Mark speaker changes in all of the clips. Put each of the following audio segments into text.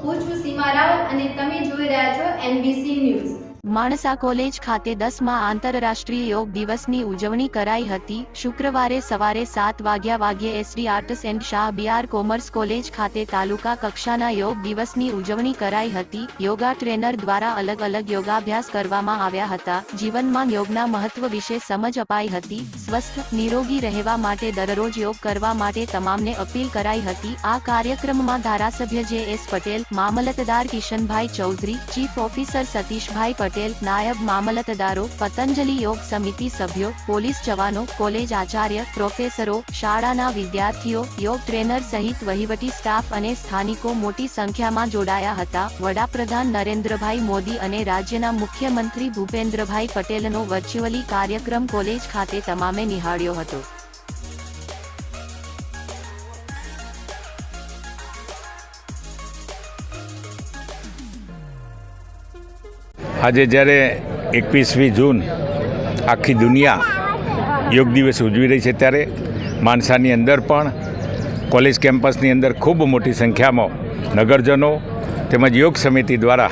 Speaker 1: હું છું સીમા રાવલ અને તમે જોઈ રહ્યા છો એનબીસી ન્યૂઝ
Speaker 2: માણસા કોલેજ ખાતે દસમાં આંતરરાષ્ટ્રીય યોગ દિવસની ઉજવણી કરાઈ હતી. શુક્રવારે સવારે સાત વાગ્યા વાગ્યે SD arts and Shah Bihar commerce college ખાતે તાલુકા કક્ષાના યોગ દિવસની ઉજવણી કરાઈ હતી. યોગા ટ્રેનર દ્વારા અલગ અલગ યોગાભ્યાસ કરવામાં આવ્યા હતા. જીવનમાં યોગના મહત્વ વિશે સમજ અપાઈ હતી. સ્વસ્થ, નિરોગી રહેવા માટે દરરોજ યોગ કરવા માટે તમામને અપીલ કરાઈ હતી. આ કાર્યક્રમમાં ધારાસભ્ય જે એસ પટેલ, મામલતદાર કિશનભાઈ ચૌધરી, ચીફ ઓફિસર સતીશભાઈ પટેલ નાયબ મામલતદારો, પતંજલિ યોગ સમિતિ સભ્યો, પોલીસ જવાનો, કોલેજ આચાર્ય, પ્રોફેસરો, શાળાના વિદ્યાર્થીઓ, યોગ ટ્રેનર સહિત વહીવટી સ્ટાફ અને સ્થાનિકો મોટી સંખ્યામાં જોડાયા હતા. વડાપ્રધાન નરેન્દ્રભાઈ મોદી અને રાજ્યના મુખ્યમંત્રી ભૂપેન્દ્રભાઈ પટેલનો વર્ચ્યુઅલી કાર્યક્રમ કોલેજ ખાતે તમામે નિહાળ્યો હતો.
Speaker 3: આજે જ્યારે એકવીસમી જૂન આખી દુનિયા યોગ દિવસ ઉજવી રહી છે ત્યારે માણસાની અંદર પણ, કોલેજ કેમ્પસની અંદર ખૂબ મોટી સંખ્યામાં નગરજનો તેમજ યોગ સમિતિ દ્વારા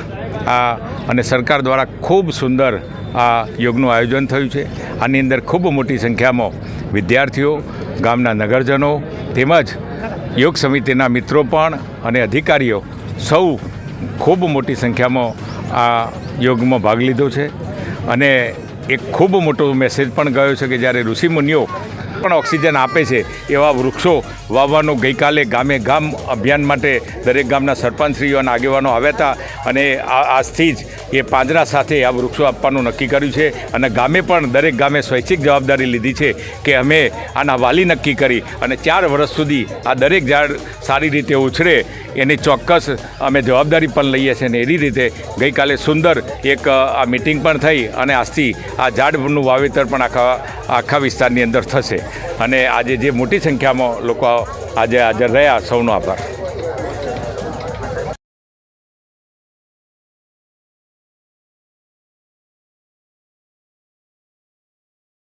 Speaker 3: આ અને સરકાર દ્વારા ખૂબ સુંદર આ યોગનું આયોજન થયું છે. આની અંદર ખૂબ મોટી સંખ્યામાં વિદ્યાર્થીઓ, ગામના નગરજનો તેમજ યોગ સમિતિના મિત્રો પણ અને અધિકારીઓ સૌ ખૂબ મોટી સંખ્યામાં આ યોગમાં ભાગ લીધો છે. અને એક ખૂબ મોટો મેસેજ પણ ગયો છે કે જ્યારે ઋષિમુનિઓ પણ ઓક્સિજન આપે છે એવા વૃક્ષો વાવવાનું ગઈકાલે ગામે ગામ અભિયાન માટે દરેક ગામના સરપંચશ્રીઓ અને આગેવાનો આવ્યા હતા અને આજથી જ એ પાંજરા સાથે આ વૃક્ષો આપવાનું નક્કી કર્યું છે અને ગામે પણ દરેક ગામે સ્વૈચ્છિક જવાબદારી લીધી છે કે અમે આના વાલી નક્કી કરી અને ચાર વર્ષ સુધી આ દરેક ઝાડ સારી રીતે ઉછરે એની ચોક્કસ અમે જવાબદારી પણ લઈએ છીએ અને એવી રીતે ગઈકાલે સુંદર એક આ મિટિંગ પણ થઈ અને આજથી આ ઝાડનું વાવેતર પણ આખા આખા વિસ્તારની અંદર થશે. અને આજે જે મોટી સંખ્યામાં લોકો આજે હાજર રહ્યા સૌનો આભાર.